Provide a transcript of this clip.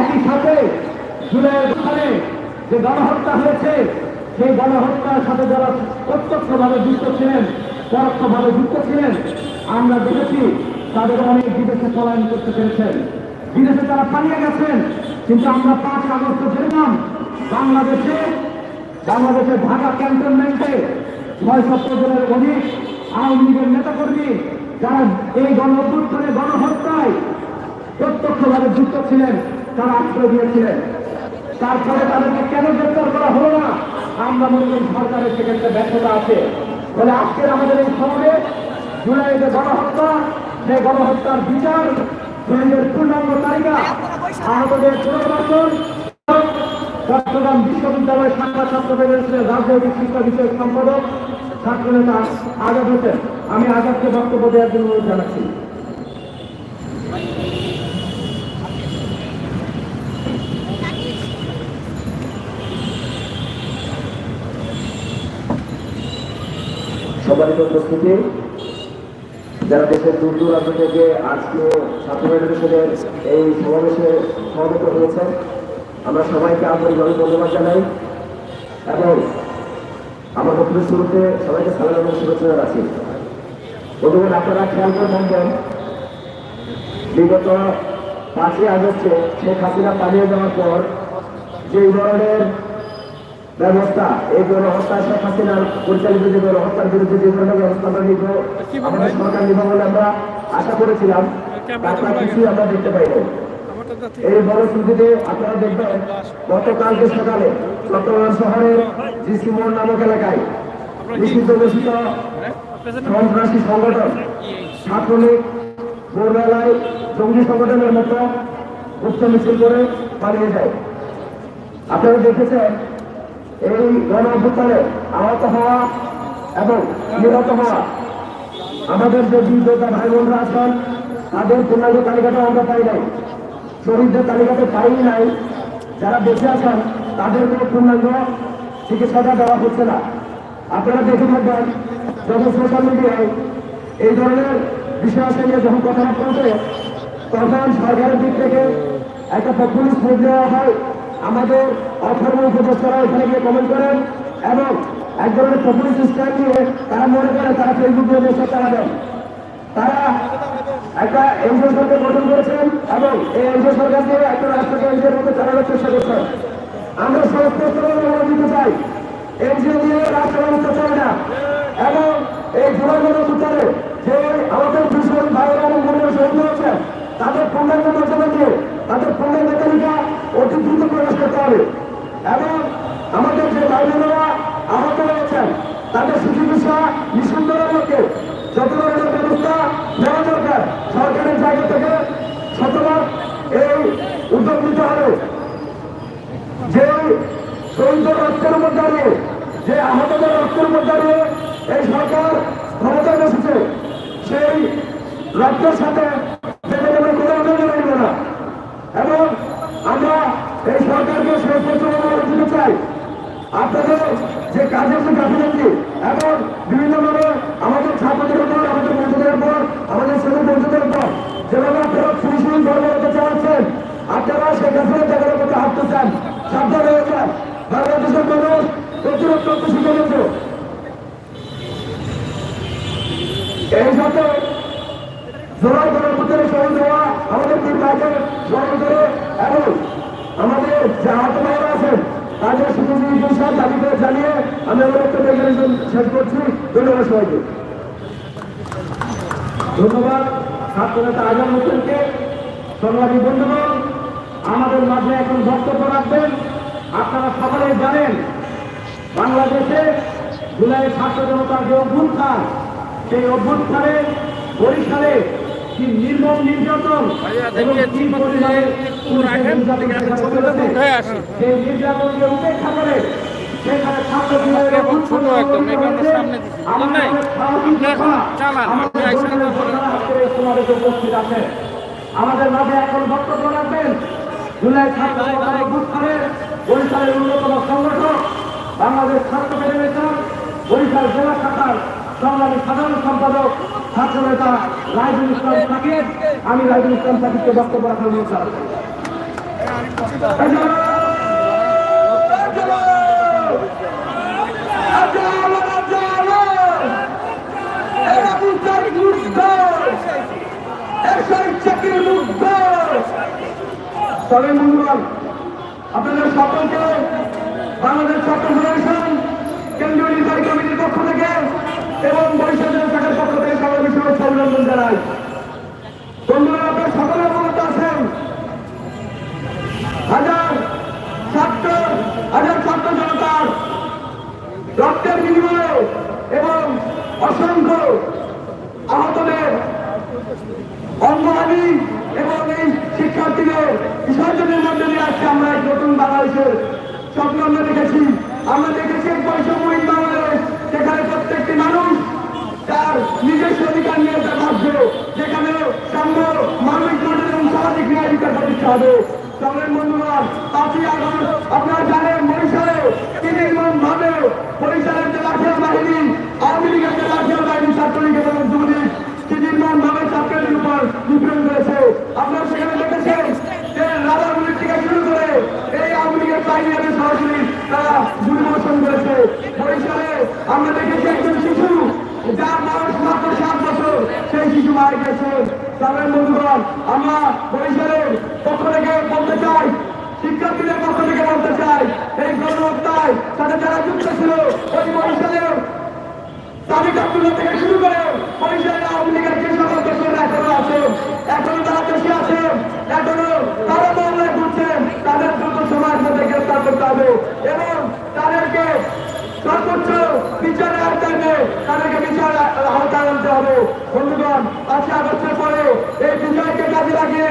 একই সাথে জুলাইয়ের ওখানে যে গণহত্যা হয়েছে, সেই গণহত্যার সাথে যারা প্রত্যক্ষভাবে যুক্ত ছিলেন, পরোক্ষভাবে যুক্ত ছিলেন, আমরা দেখেছি তাদের অনেক বিদেশে পলায়ন করতে পেরেছেন। বিদেশে তারা পালিয়ে গেছেন, কিন্তু আমরা পাঁচ আগস্ট দেখলাম বাংলাদেশে, বাংলাদেশের ঢাকা ক্যান্টনমেন্টে ছয় সত্তর জনের অধিক আওয়ামী লীগের নেতাকর্মী যারা এই গণ অভ্যুত্থানে গণহত্যায় প্রত্যক্ষভাবে যুক্ত ছিলেন, তারা আশ্রয় দিয়েছিলেন। তারপরে তাদেরকে কেন গ্রেপ্তার করা হলো না? আমরা মনে করি সরকারের একটা ব্যর্থতা আছে। বলে আজকের আমাদের এই সমাজে জুলাই যে গণহত্যা, সেই গণহত্যার বিচার শহীদের পূর্ণাঙ্গ তালিকা আহতদের পুনর্বাসন, চট্টগ্রাম বিশ্ববিদ্যালয়ের সাংবাদ ছাত্র ফেডারেশনের রাজনৈতিক শিক্ষা বিষয়ক সম্পাদক ছাত্রনেতা আজাদ হোসেন। আমি আজাদকে বক্তব্য দেওয়ার জন্য অনুরোধ জানাচ্ছি। সম্মানিত উপস্থিতি, যারা দেশের দূর দূরান্ত থেকে আজকে ছাত্র ফেডারেশনের এই সমাবেশে সমবেত হয়েছেন, আমরা সবাইকে আন্তরিকভাবে ধন্যবাদ জানাই এবং আমার বক্তব্যের শুরুতে সবাইকে সালাম এবং শুভেচ্ছা জানাচ্ছি। বন্ধুগণ, আপনারা খেয়াল করে থাকবেন বিগত পাঁচই আগস্টে শেখ হাসিনা পালিয়ে যাওয়ার পর যে ধরনের ব্যবস্থা। এই গণহত্যা শেখ হাসিনার পরিচালিত যে গণহত্যার বিরুদ্ধে যে ধরনের ব্যবস্থা আমরা নিব। আমাদের সরকার নিব বলে আমরা আশা করেছিলাম। তার কিছুই আমরা দেখতে পাইনি। এই বড় ছুটিতে আপনারা দেখবেন গতকালকে সকালে চট্টগ্রাম শহরের জিসি মোড় নামক এলাকায় নিষিদ্ধ ঘোষিত সন্ত্রাসী সংগঠন ছাত্রলীগ ভোরবেলায় জঙ্গি সংগঠনের মতো উচ্চ মিছিল করে পালিয়ে যায়। আপনারা দেখেছেন এই গণ আহত হওয়া এবং নিহত হওয়া আমাদের যে বীরযোদ্ধা ভাই বোনরা আছেন, তাদের পূর্ণাঙ্গ তালিকাটা আমরা পাই নাই। শহীদদের তালিকাতে পাই নাই। যারা বেঁচে আছেন, তাদের কোনো পূর্ণাঙ্গ চিকিৎসাটা দেওয়া হচ্ছে না। আপনারা দেখে থাকবেন, যখন সোশ্যাল মিডিয়ায় এই ধরনের বিষয় নিয়ে যখন কথাবার্তা ওঠে তখন সরকারের দিক থেকে একটা পপুলিস্ট মুখ দেওয়া হয়। আমাদের অথর্ব উপদেষ্টারা এখানে গিয়ে কমেন্ট করেন এবং এক ধরনের পপুলিস্ট স্ট্যান্ড নিয়ে তারা মনে করে তারা ফেসবুক দেশের তারা দেন তারা একটা এনজিও সরকার গঠন করেছেন এবং এই এনজিও সরকার দিয়ে একটা রাষ্ট্রকে এনজিওর মধ্যে চালানোর চেষ্টা করছেন। আমরা সমস্ত চাই এনজিও দিয়ে রাষ্ট্র ব্যবস্থা চলে না এবং এই জুলাই উত্তরে যে আমাদের দুশন ভাইয়েরা এবং বোনেরা শহীদ হয়েছেন তাদের পূর্ণাঙ্গ মর্যাদা দিয়ে তাদের পূর্ণাঙ্গ তালিকা অতি দ্রুত হবে এবং আমাদের যে বোনেরা আহত হয়েছেন, তাদের সুচিকিৎসা নিঃসন্দ লক্ষ্যে যত ধরনের ব্যবস্থা নেওয়া দরকার। সরকারের জায়গা থেকে শতভাগ এই উদ্যোগ নিতে হবে। যে শহীদ রক্তের উপর দাঁড়িয়ে যে আহতদের রক্তের উপর দাঁড়িয়ে এই সরকার ক্ষমতায় বসেছে, সেই রক্তের সাথে দেবে দেবে কোনো আন্দোলন রইল না এবং আমরা এই সরকারকে সর্বোচ্চ দিতে চাই আপনাদের যে কাজের যে গাফিলতি এবং বিভিন্নভাবে আমাদের ছাত্রদের উপর আমাদের বন্ধুদের উপর আমাদের ছেলে বন্ধুদের উপর যেভাবে আপনারা সুশীল ধর্মরত চালাচ্ছেন আপনারা সেই গাফিলের জায়গার মধ্যে হাঁটতে চান সাবধান হয়ে যান বাংলাদেশের মানুষ প্রতিরোধ করতে শিখে গেছে আমাদের মাঝে এখন বক্তব্য রাখবেন। আপনারা সকলে জানেন বাংলাদেশে জুলাই ছাত্র জনতার যে অভ্যুত্থান সেই অভ্যুত্থানে বরিশালে কি নির্মম নির্যাতন এবং কি পরিমাণে সেই নির্যাতনকে উপেক্ষা করে ছোট একদম সামনে আমাদের মাঝে এখন বক্তব্য রাখবেন। জুলাই ছাত্র অভ্যুত্থানের বরিশালের অন্যতম সংগঠক বাংলাদেশ ছাত্র ফেডারেশন বরিশাল জেলা শাখার সংগ্রামী সাধারণ সম্পাদক ছাত্র নেতা রাইজুল ইসলাম সাকিব আমি রাইজুল ইসলাম সাকিবকে বক্তব্য রাখার অনুরোধ। তবে বন্ধুগণ, আপনাদের সকলকে বাংলাদেশ ছাত্র ফেডারেশন কেন্দ্রীয় নির্বাহী কমিটির পক্ষ থেকে এবং বরিশালের শাখার পক্ষ থেকে সবাই শুভেচ্ছা অভিনন্দন জানাই। বন্ধুরা, আপনার সকলে অবগত আছেন? হাজার ছাত্র হাজার ছাত্র জনতার রক্তের বিনিময়ে এবং অসংখ্য আহতদের অঙ্গহানি এবং এই শিক্ষার্থীদের বিসর্জনের মধ্যে দিয়ে আজকে আমরা নতুন বাংলাদেশের স্বপ্ন আমরা দেখেছি আমরা দেখেছি এক বৈষম্যহীন বাংলাদেশ যেখানে প্রত্যেকটি মানুষ তার নিজস্ব অধিকার নিয়ে তার ভাবছে যেখানে সাম্য মানবিক মর্যাদা এবং সামাজিক ন্যায় বিচার প্রতিষ্ঠা হবে সঙ্গে বন্ধুগণ পাঁচই আগস্ট আপনারা জানেন বরিশালে তিনি ভাবে বরিশালের যে লাঠিয়াল বাহিনী, আওয়ামী লীগের যে লাঠিয়াল বাহিনী ছাত্রলীগের এবং যুবলীগ চিঠিমান ভাবে ছাত্রদের উপর করেছে। বরিশালে আমরা দেখেছি একজন শিশু, যার বছর শিশু গেছে তাদের বন্ধুগণ, আমরা বরিশালের পক্ষ থেকে বলতে চাই, শিক্ষার্থীদের পক্ষ থেকে বলতে চাই, এই গণহত্যায় সাথে যারা যুক্ত ছিল, ওই বরিশালের সাবিক আব্দুল্লাহ থেকে শুরু করে বরিশালের আওয়ামী লীগের যে সকল দোষরা এখনও আছেন এখনও তারা দেশে আছেন এখনও তারা মামলায় ঘুরছেন তাদের দ্রুত সময়ের মধ্যে গ্রেফতার করতে হবে এবং তাদেরকে সর্বোচ্চ বিচারের আওতায় নিয়ে তাদেরকে বিচার আওতায় আনতে হবে। বন্ধুগণ, আজকে আগস্টের পরে এই বিজয়কে কাজে লাগিয়ে